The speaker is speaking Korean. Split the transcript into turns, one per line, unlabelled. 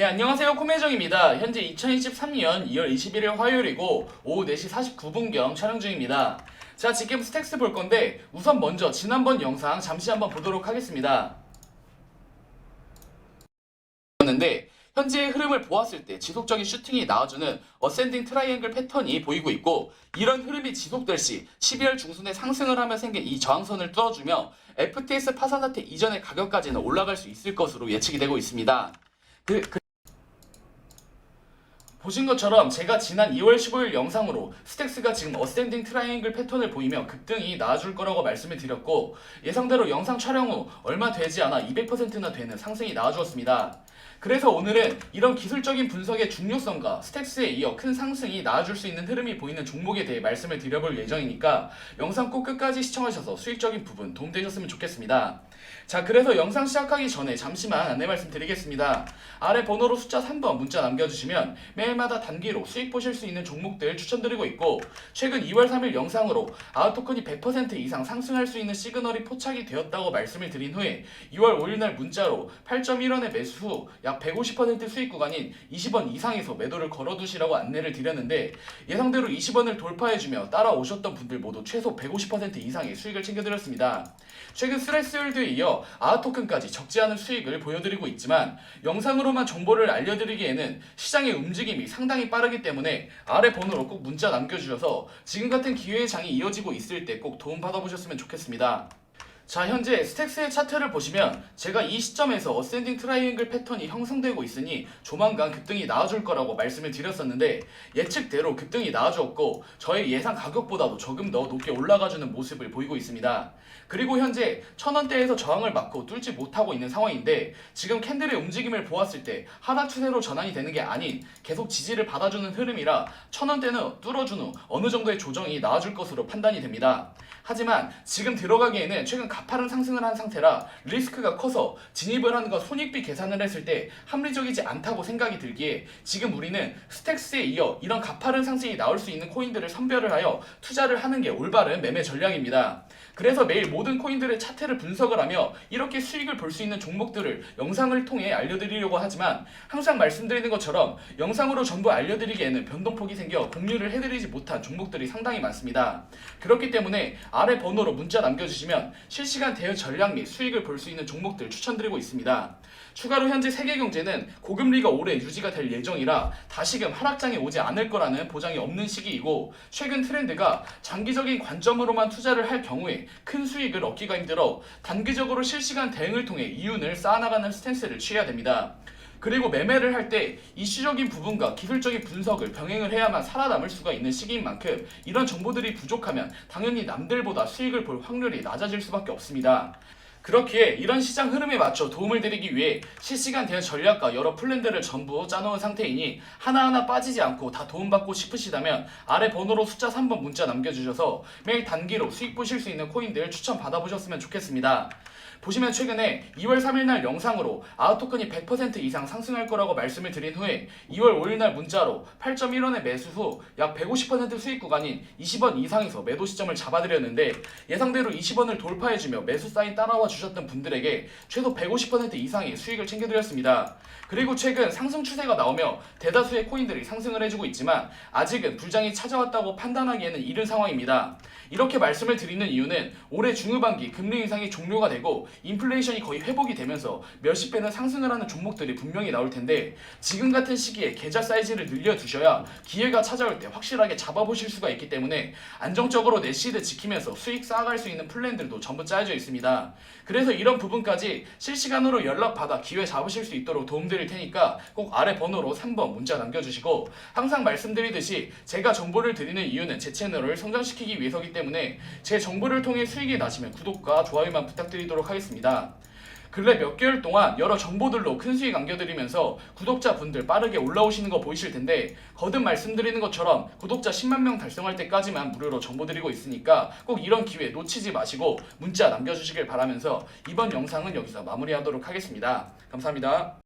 네, 안녕하세요. 코메정입니다. 현재 2023년 2월 21일 화요일이고 오후 4시 49분경 촬영 중입니다. 자, 지금 스택스 볼 건데 우선 먼저 지난번 영상 잠시 한번 보도록 하겠습니다. 였는데 현재의 흐름을 보았을 때 지속적인 슈팅이 나와주는 어센딩 트라이앵글 패턴이 보이고 있고 이런 흐름이 지속될 시 12월 중순에 상승을 하며 생긴 이 저항선을 뚫어주며 FTS 파산 사태 이전의 가격까지는 올라갈 수 있을 것으로 예측이 되고 있습니다. 그, 그- 보신 것처럼 제가 지난 2월 15일 영상으로 스택스가 지금 어센딩 트라이앵글 패턴을 보이며 급등이 나아줄 거라고 말씀을 드렸고 예상대로 영상 촬영 후 얼마 되지 않아 200%나 되는 상승이 나와주었습니다. 그래서 오늘은 이런 기술적인 분석의 중요성과 스택스에 이어 큰 상승이 나아줄 수 있는 흐름이 보이는 종목에 대해 말씀을 드려볼 예정이니까 영상 꼭 끝까지 시청하셔서 수익적인 부분 도움되셨으면 좋겠습니다. 자, 그래서 영상 시작하기 전에 잠시만 안내 말씀드리겠습니다. 아래 번호로 숫자 3번 문자 남겨주시면 매일마다 단기로 수익 보실 수 있는 종목들 추천드리고 있고 최근 2월 3일 영상으로 아웃토큰이 100% 이상 상승할 수 있는 시그널이 포착이 되었다고 말씀을 드린 후에 2월 5일 날 문자로 8.1원의 매수 후약 150% 수익 구간인 20원 이상에서 매도를 걸어두시라고 안내를 드렸는데 예상대로 20원을 돌파해주며 따라오셨던 분들 모두 최소 150% 이상의 수익을 챙겨드렸습니다. 최근 스레스홀드에 이어 아웃토큰까지 적지 않은 수익을 보여드리고 있지만 영상으로만 정보를 알려드리기에는 시장의 움직임이 상당히 빠르기 때문에 아래 번호로 꼭 문자 남겨주셔서 지금 같은 기회의 장이 이어지고 있을 때 꼭 도움 받아보셨으면 좋겠습니다. 자 현재 스택스의 차트를 보시면 제가 이 시점에서 어센딩 트라이앵글 패턴이 형성되고 있으니 조만간 급등이 나와줄 거라고 말씀을 드렸었는데 예측대로 급등이 나와주었고 저의 예상 가격보다도 조금 더 높게 올라가주는 모습을 보이고 있습니다. 그리고 현재 천원대에서 저항을 맞고 뚫지 못하고 있는 상황인데 지금 캔들의 움직임을 보았을 때 하락 추세로 전환이 되는 게 아닌 계속 지지를 받아주는 흐름이라 천원대는 뚫어준 후 어느 정도의 조정이 나와줄 것으로 판단이 됩니다. 하지만 지금 들어가기에는 최근 가 파른 상승을 한 상태라 리스크가 커서 진입을 하는 것 손익비 계산을 했을 때 합리적이지 않다고 생각이 들기에 지금 우리는 스택스에 이어 이런 가파른 상승이 나올 수 있는 코인들을 선별을 하여 투자를 하는 게 올바른 매매 전략입니다. 그래서 매일 모든 코인들의 차트를 분석을 하며 이렇게 수익을 볼 수 있는 종목들을 영상을 통해 알려드리려고 하지만 항상 말씀드리는 것처럼 영상으로 전부 알려드리기에는 변동폭이 생겨 공유를 해드리지 못한 종목들이 상당히 많습니다. 그렇기 때문에 아래 번호로 문자 남겨주시면 실시 간 대응 전략 및 수익을 볼 수 있는 종목들 추천드리고 있습니다. 추가로 현재 세계 경제는 고금리가 오래 유지가 될 예정이라 다시금 하락장에 오지 않을 거라는 보장이 없는 시기이고 최근 트렌드가 장기적인 관점으로만 투자를 할 경우에 큰 수익을 얻기가 힘들어 단기적으로 실시간 대응을 통해 이윤을 쌓아나가는 스탠스를 취해야 됩니다. 그리고 매매를 할 때 이슈적인 부분과 기술적인 분석을 병행을 해야만 살아남을 수가 있는 시기인 만큼 이런 정보들이 부족하면 당연히 남들보다 수익을 볼 확률이 낮아질 수밖에 없습니다. 그렇기에 이런 시장 흐름에 맞춰 도움을 드리기 위해 실시간 대응 전략과 여러 플랜들을 전부 짜놓은 상태이니 하나하나 빠지지 않고 다 도움받고 싶으시다면 아래 번호로 숫자 3번 문자 남겨주셔서 매일 단기로 수익 보실 수 있는 코인들 추천 받아보셨으면 좋겠습니다. 보시면 최근에 2월 3일 날 영상으로 아웃토큰이 100% 이상 상승할 거라고 말씀을 드린 후에 2월 5일 날 문자로 8.1원의 매수 후 약 150% 수익 구간인 20원 이상에서 매도 시점을 잡아드렸는데 예상대로 20원을 돌파해주며 매수 사인 따라와 주셨던 분들에게 최소 150% 이상의 수익을 챙겨드렸습니다. 그리고 최근 상승 추세가 나오며 대다수의 코인들이 상승을 해주고 있지만 아직은 불장이 찾아왔다고 판단하기에는 이른 상황입니다. 이렇게 말씀을 드리는 이유는 올해 중후반기 금리 인상이 종료가 되고 인플레이션이 거의 회복이 되면서 몇십 배는 상승을 하는 종목들이 분명히 나올 텐데 지금 같은 시기에 계좌 사이즈를 늘려두셔야 기회가 찾아올 때 확실하게 잡아보실 수가 있기 때문에 안정적으로 내 시드 지키면서 수익 쌓아갈 수 있는 플랜들도 전부 짜여져 있습니다. 그래서 이런 부분까지 실시간으로 연락받아 기회 잡으실 수 있도록 도움드릴 테니까 꼭 아래 번호로 3번 문자 남겨주시고 항상 말씀드리듯이 제가 정보를 드리는 이유는 제 채널을 성장시키기 위해서기 때문에 제 정보를 통해 수익이 나시면 구독과 좋아요만 부탁드리도록 하겠습니다. 근래 몇 개월 동안 여러 정보들로 큰 수익 안겨드리면서 구독자분들 빠르게 올라오시는 거 보이실 텐데 거듭 말씀드리는 것처럼 구독자 10만 명 달성할 때까지만 무료로 정보 드리고 있으니까 꼭 이런 기회 놓치지 마시고 문자 남겨주시길 바라면서 이번 영상은 여기서 마무리하도록 하겠습니다. 감사합니다.